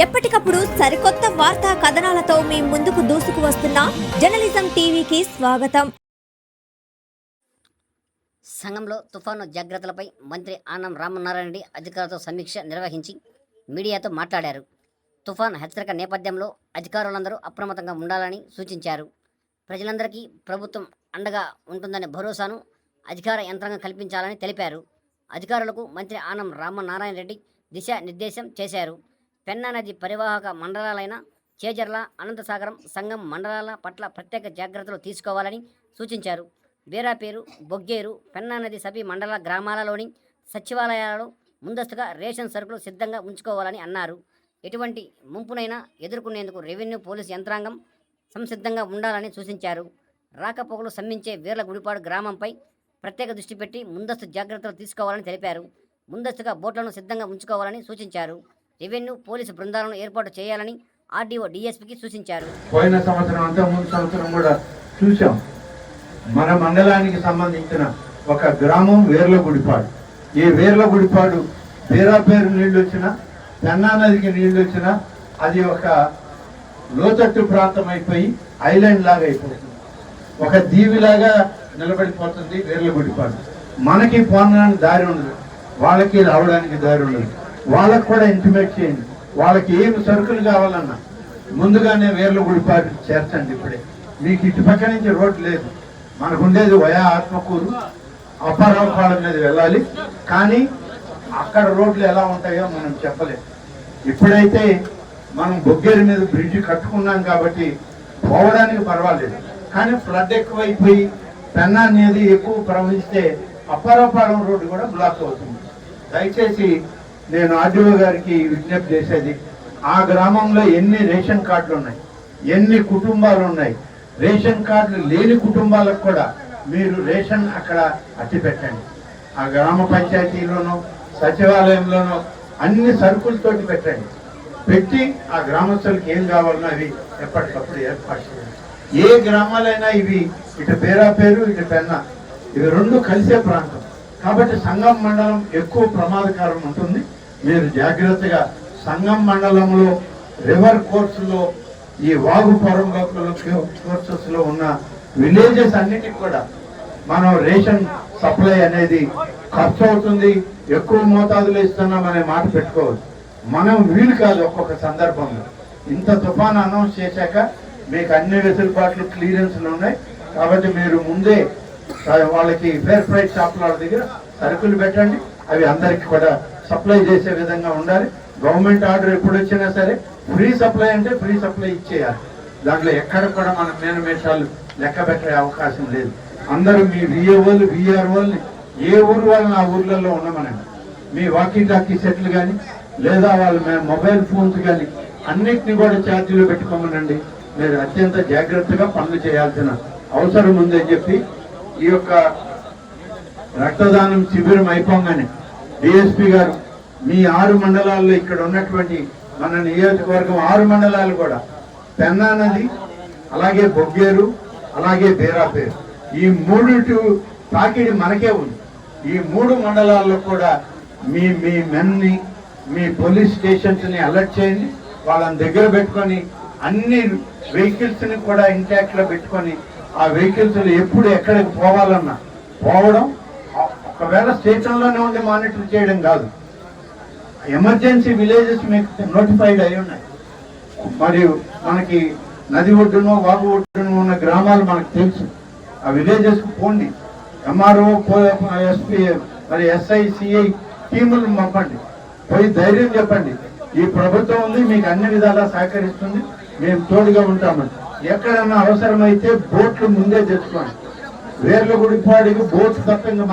ఎప్పటికప్పుడు సరికొత్త వార్తా కథనాలతో మీ ముందుకు దూసుకు వస్తున్న జర్నలిజం టీవీకి స్వాగతం. సంఘంలో తుఫాను జాగ్రత్తలపై మంత్రి ఆనం రామనారాయణ రెడ్డి అధికారులతో సమీక్ష నిర్వహించి మీడియాతో మాట్లాడారు. తుఫాన్ హెచ్చరిక నేపథ్యంలో అధికారులందరూ అప్రమత్తంగా ఉండాలని సూచించారు. ప్రజలందరికీ ప్రభుత్వం అండగా ఉంటుందనే భరోసాను అధికార యంత్రాంగం కల్పించాలని తెలిపారు. అధికారులకు మంత్రి ఆనం రామనారాయణ రెడ్డి దిశానిర్దేశం చేశారు. పెన్నా నది పరివాహక మండలాలైన చేజర్ల అనంతసాగరం సంఘం మండలాల పట్ల ప్రత్యేక జాగ్రత్తలు తీసుకోవాలని సూచించారు. బీరాపేరు బొగ్గేరు పెన్నా నది సభి మండల గ్రామాలలోని సచివాలయాలలో ముందస్తుగా రేషన్ సరుకులు సిద్ధంగా ఉంచుకోవాలని అన్నారు. ఎటువంటి ముంపునైనా ఎదుర్కొనేందుకు రెవెన్యూ పోలీసు యంత్రాంగం సంసిద్ధంగా ఉండాలని సూచించారు. రాకపోకలు సమ్మించే వీర్ల గుడిపాడు గ్రామంపై ప్రత్యేక దృష్టి పెట్టి ముందస్తు జాగ్రత్తలు తీసుకోవాలని తెలిపారు. ముందస్తుగా బోట్లను సిద్ధంగా ఉంచుకోవాలని సూచించారు. రెవెన్యూ పోలీసు బృందాలను ఏర్పాటు చేయాలని ఆర్డీఓ డీఎస్పీకి సూచించారు. పోయిన సంవత్సరం అంతా ముందు సంవత్సరం కూడా చూసాం మన మండలానికి సంబంధించిన ఒక గ్రామం వేర్ల వేర్లగుడిపాడు. ఈ వేర్లగుడిపాడు పేరాపేరు నీళ్ళు వచ్చినా పెన్నా నదికి నీళ్ళు వచ్చినా అది ఒక లోతట్టు ప్రాంతం అయిపోయి ఐలాండ్ లాగా అయిపోతుంది ఒక దీవిలాగా నిలబడిపోతుంది వేర్లగుడిపాడు. మనకి పోనడానికి దారి ఉండదు. వాళ్ళకి రావడానికి దారి ఉండదు. వాళ్ళకు కూడా ఇంటిమేట్ చేయండి. వాళ్ళకి ఏమి సరుకులు కావాలన్నా ముందుగానే వేర్ల గుడిపాటు చేర్చండి ఇప్పుడే. మీకు ఇటు పక్క నుంచి రోడ్ లేదు. మనకు ఉండేది వయా ఆత్మకూరు అప్పారావుపాడు మీద వెళ్ళాలి. కానీ అక్కడ రోడ్లు ఎలా ఉంటాయో మనం చెప్పలేము. ఇప్పుడైతే మనం బొగ్గేరు మీద బ్రిడ్జ్ కట్టుకున్నాం కాబట్టి పోవడానికి పర్వాలేదు. కానీ ఫ్లడ్ ఎక్కువైపోయి పెన్నా అనేది ఎక్కువ ప్రవహిస్తే అప్పారావుపాలెం రోడ్డు కూడా బ్లాక్ అవుతుంది. దయచేసి నేను ఆర్డీఓ గారికి విజ్ఞప్తి చేసేది ఆ గ్రామంలో ఎన్ని రేషన్ కార్డులు ఉన్నాయి? ఎన్ని కుటుంబాలు ఉన్నాయి? రేషన్ కార్డులు లేని కుటుంబాలకు కూడా మీరు రేషన్ అక్కడ అట్టి పెట్టండి ఆ గ్రామ పంచాయతీలోనూ సచివాలయంలోనూ అన్ని సరుకులతోటి పెట్టండి. పెట్టి ఆ గ్రామస్తులకు ఏం కావాలన్నా అవి ఎప్పటికప్పుడు ఏర్పాటు చేయాలి ఏ గ్రామాలైనా ఇవి ఇటు పేరా పేరు ఇటు పెన్న ఇవి రెండు కలిసే ప్రాంతం. కాబట్టి సంగం మండలం ఎక్కువ ప్రమాదకరం ఉంటుంది. మీరు జాగ్రత్తగా సంగం మండలంలో రివర్ కోర్సులో ఈ వాగు పొరంలోకుల కోర్సెస్లో ఉన్న విలేజెస్ అన్నిటికి కూడా మనం రేషన్ సప్లై అనేది ఖర్చు అవుతుంది ఎక్కువ మోతాదులో ఇస్తున్నాం అనే మాట పెట్టుకోవచ్చు మనం వీలు కాదు ఒక్కొక్క సందర్భంలో. ఇంత తుఫాను అనౌన్స్ చేశాక మీకు అన్ని వెసులుబాట్లు క్లియరెన్స్లు ఉన్నాయి. కాబట్టి మీరు ముందే వాళ్ళకి ఫేర్ ప్రైస్ షాపుల దగ్గర సరుకులు పెట్టండి. అవి అందరికి కూడా సప్లై చేసే విధంగా ఉండాలి. గవర్నమెంట్ ఆర్డర్ ఎప్పుడు వచ్చినా సరే ఫ్రీ సప్లై అంటే ఫ్రీ సప్లై ఇచ్చేయాలి. దాంట్లో ఎక్కడ కూడా మన మేనమేషాలు లెక్క పెట్టే అవకాశం లేదు. అందరూ మీ విఏఓలు విఆర్ఓల్ని ఏ ఊరు వాళ్ళని ఆ ఊర్లలో ఉండమనండి. మీ వాకింగ్ టాకీ సెట్లు కానీ లేదా వాళ్ళ మొబైల్ ఫోన్స్ కానీ అన్నిటిని కూడా ఛార్జీలు పెట్టుకోమనండి. మీరు అత్యంత జాగ్రత్తగా పనులు చేయాల్సిన అవసరం ఉందని చెప్పి ఈ యొక్క రక్తదానం శిబిరం అయిపోగానే డిఎస్పి గారు మీ ఆరు మండలాల్లో ఇక్కడ ఉన్నటువంటి మన నియోజకవర్గం ఆరు మండలాలు కూడా పెన్నా నది అలాగే బొగ్గేరు అలాగే బేరాపేరు. ఈ మూడు తాకిడి మనకే ఉంది. ఈ మూడు మండలాల్లో కూడా మీ మీ మెన్ని మీ పోలీస్ స్టేషన్స్ని అలర్ట్ చేయండి. వాళ్ళని దగ్గర పెట్టుకొని అన్ని వెహికల్స్ని కూడా ఇంటాక్ట్లో పెట్టుకొని ఆ వెహికల్స్ ఎప్పుడు ఎక్కడికి పోవాలన్నా పోవడం ఒకవేళ స్టేషన్లోనే ఉండి మానిటర్ చేయడం కాదు. ఎమర్జెన్సీ విలేజెస్ మీకు నోటిఫైడ్ అయి ఉన్నాయి. మరియు మనకి నది ఒడ్డునో వాగు ఒడ్డునో ఉన్న గ్రామాలు మనకు తెలుసు. ఆ విలేజెస్కి పోండి. ఎంఆర్ఓ ఎస్పీ మరి ఎస్ఐ సిఐ టీములు పంపండి. పోయి ధైర్యం చెప్పండి. ఈ ప్రభుత్వం ఉంది మీకు అన్ని విధాలా సహకరిస్తుంది. మేము తోడుగా ఉంటామని ఎక్కడన్నా అవసరమైతే బోట్లు ముందే తెచ్చుకోండి. వేర్ల గుడిపాడికి బోట్లు తప్ప ఇంకా